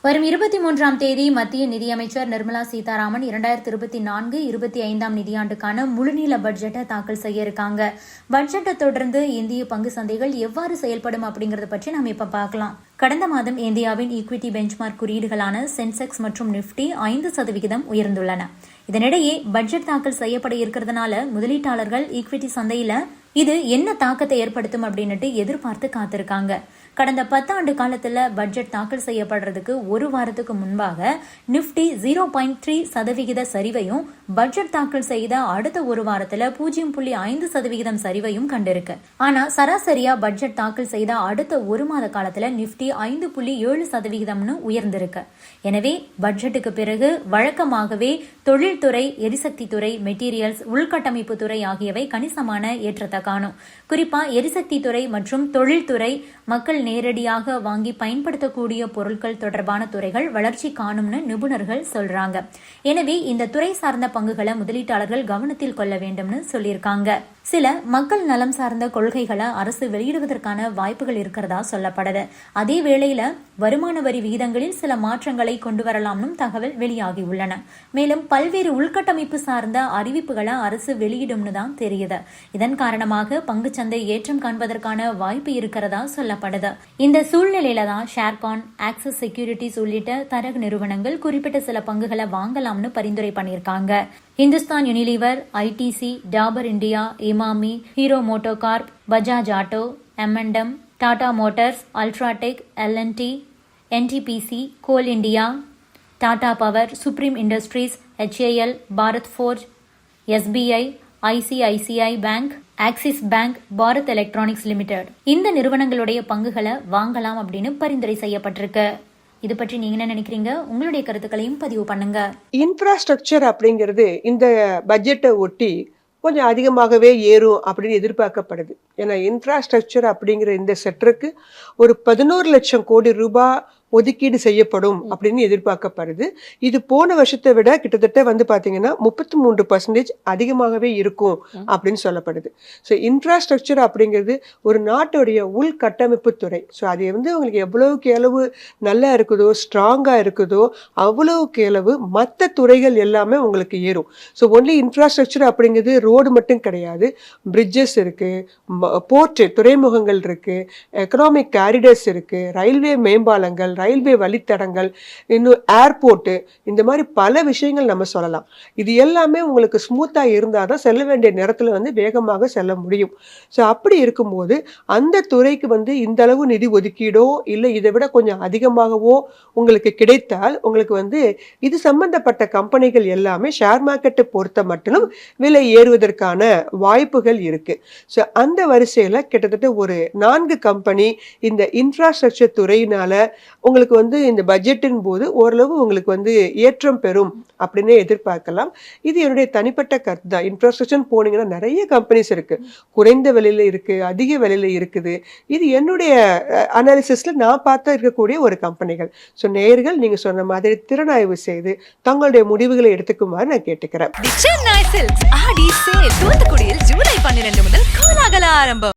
வரும் இருபத்தி மூன்றாம் தேதி மத்திய நிதியமைச்சர் நிர்மலா சீதாராமன் இரண்டாயிரத்தி இருபத்தி நான்கு இருபத்தி ஐந்தாம் நிதியாண்டுக்கான முழுநீள பட்ஜெட்டை தாக்கல் செய்ய இருக்காங்க. பட்ஜெட்டை தொடர்ந்து இந்திய பங்கு சந்தைகள் எவ்வாறு செயல்படும் அப்படிங்கறத பற்றி நாம் இப்ப பார்க்கலாம். கடந்த மாதம் இந்தியாவின் ஈக்விட்டி பெஞ்ச்மார்க் குறியீடுகளான சென்செக்ஸ் மற்றும் நிப்டி ஐந்து சதவிகிதம் உயர்ந்துள்ளன. இதனிடையே பட்ஜெட் தாக்கல் செய்யப்பட இருக்கிறதுனால முதலீட்டாளர்கள் ஈக்விட்டி சந்தையில இது என்ன தாக்கத்தை ஏற்படுத்தும் அப்படின்னுட்டு எதிர்பார்த்து காத்திருக்காங்க. கடந்த பத்தாண்டு காலத்துல பட்ஜெட் தாக்கல் செய்யப்படுறதுக்கு ஒரு வாரத்துக்கு முன்பாக நிப்டி ஜீரோ பாயிண்ட் த்ரீ சதவிகித சரிவையும் பட்ஜெட் தாக்கல் செய்த அடுத்த ஒரு வாரத்துல பூஜ்ஜியம் புள்ளி ஐந்து சதவிகிதம் சரிவையும் கண்டிருக்கு. ஆனா சராசரியா பட்ஜெட் தாக்கல் செய்த அடுத்த ஒரு மாத காலத்துல நிப்டி ஐந்து புள்ளி ஏழு சதவிகிதம்னு உயர்ந்திருக்கு. எனவே பட்ஜெட்டுக்கு பிறகு வழக்கமாகவே தொழில்துறை எரிசக்தி துறை மெட்டீரியல்ஸ் உள்கட்டமைப்பு துறை ஆகியவை கணிசமான ஏற்றத்தக்க காணும். குறிப்பா எரிசக்தி துறை மற்றும் தொழில்துறை மக்கள் நேரடியாக வாங்கி பயன்படுத்தக்கூடிய பொருட்கள் தொடர்பான துறைகள் வளர்ச்சி காணும்னு நிபுணர்கள் சொல்றாங்க. எனவே இந்த துறை சார்ந்த பங்குகளை முதலீட்டாளர்கள் கவனத்தில் கொள்ள வேண்டும்னு சொல்லியிருக்காங்க. சில மக்கள் நலம் சார்ந்த கொள்கைகளை அரசு வெளியிடுவதற்கான வாய்ப்புகள் இருக்கிறதா சொல்லப்படுது. அதே வேளையில வருமான வரி விகிதங்களில் சில மாற்றங்களை கொண்டு வரலாம்னும் தகவல் வெளியாகி உள்ளன. மேலும் பல்வேறு உள்கட்டமைப்பு சார்ந்த அறிவிப்புகளை அரசு வெளியிடும்னு தான் தெரியுது. இதன் காரணமாக பங்குச்சந்தை ஏற்றம் காண்பதற்கான வாய்ப்பு இருக்கிறதா சொல்லப்படுது. இந்த சூழ்நிலையில தான் ஷேர்கான் ஆக்சிஸ் செக்யூரிட்டிஸ் உள்ளிட்ட தரகு நிறுவனங்கள் குறிப்பிட்ட சில பங்குகளை வாங்கலாம்னு பரிந்துரை பண்ணியிருக்காங்க. Hindustan Unilever ITC Dabur India Emami Hero MotoCorp Bajaj Auto momentum Tata Motors UltraTech L&T NTPC Coal India Tata Power Supreme Industries HAL Bharat Forge SBI ICICI Bank Axis Bank Bharat Electronics Limited. இந்த நிறுவனங்களுடைய பங்குகளை வாங்கலாம் அப்படின்னு பரிந்துரை செய்யப்பட்டிருக்கு. இது பற்றி நீங்க என்ன நினைக்கிறீங்க? உங்களுடைய கருத்துக்களையும் பதிவு பண்ணுங்க. இன்ஃப்ராஸ்ட்ரக்சர் அப்படிங்கிறது இந்த பட்ஜெட்டை ஒட்டி கொஞ்சம் அதிகமாகவே ஏறும் அப்படின்னு எதிர்பார்க்கப்படுது. ஏன்னா இன்ஃப்ராஸ்ட்ரக்சர் அப்படிங்கிற இந்த செக்டருக்கு ஒரு பதினோரு லட்சம் கோடி ரூபாய் ஒதுக்கீடு செய்யப்படும் அப்படின்னு எதிர்பார்க்கப்படுது. இது போன வருஷத்தை விட கிட்டத்தட்ட வந்து பார்த்தீங்கன்னா முப்பத்தி மூன்று பர்சன்டேஜ் அதிகமாகவே இருக்கும் அப்படின்னு சொல்லப்படுது. ஸோ இன்ஃப்ராஸ்ட்ரக்சர் அப்படிங்கிறது ஒரு நாட்டுடைய உள்கட்டமைப்பு துறை. ஸோ அது வந்து உங்களுக்கு எவ்வளவுக்கு எவ்வளவு நல்லா இருக்குதோ ஸ்ட்ராங்காக இருக்குதோ அவ்வளவுக்கு எவ்வளவு மற்ற துறைகள் எல்லாமே உங்களுக்கு ஏறும். ஸோ ஒன்லி இன்ஃப்ராஸ்ட்ரக்சர் அப்படிங்கிறது ரோடு மட்டும் கிடையாது. பிரிட்ஜஸ் இருக்குது போர்ட்டு துறைமுகங்கள் இருக்குது எக்கனாமிக் கேரிடர்ஸ் இருக்குது ரயில்வே மேம்பாலங்கள் ரயில்வே வழித்தடங்கள் இன்னும் ஏர்போர்ட்டு இந்த மாதிரி பல விஷயங்கள் நம்ம சொல்லலாம். இது எல்லாமே உங்களுக்கு ஸ்மூத்தாக இருந்தால் தான் செல்ல வேண்டிய நேரத்தில் வந்து வேகமாக செல்ல முடியும். ஸோ அப்படி இருக்கும்போது அந்த துறைக்கு வந்து இந்த அளவு நிதி ஒதுக்கீடோ இல்லை இதை விட கொஞ்சம் அதிகமாகவோ உங்களுக்கு கிடைத்தால் உங்களுக்கு வந்து இது சம்பந்தப்பட்ட கம்பெனிகள் எல்லாமே ஷேர் மார்க்கெட்டை பொறுத்த மட்டும் விலை ஏறுவதற்கான வாய்ப்புகள் இருக்குது ஸோ அந்த வரிசையில் கிட்டத்தட்ட ஒரு நான்கு கம்பெனி இந்த இன்ஃப்ராஸ்ட்ரக்சர் துறையினால உங்களுக்கு வந்து இந்த பட்ஜெட்டின் போது ஓரளவு உங்களுக்கு வந்து ஏற்றம் பெறும் அப்படின்னு எதிர்பார்க்கலாம். இது என்னுடைய தனிப்பட்ட கருத்து தான். இன்ஃப்ராஸ்ட்ரக்சர் போனீங்கன்னா நிறைய கம்பெனிஸ் இருக்குது குறைந்த விலையில் இருக்குது அதிக விலையில் இருக்குது. இது என்னுடைய அனாலிசிஸில் நான் பார்த்தா இருக்கக்கூடிய ஒரு கம்பெனிகள் ஸோ நேர்கள் நீங்கள் சொன்ன மாதிரி திறனாய்வு செய்து தங்களுடைய முடிவுகளை எடுத்துக்குமாறு நான் கேட்டுக்கிறேன். தூத்துக்குடியில் ஜூலை பன்னிரண்டு முதல் கோலாகல ஆரம்பம்.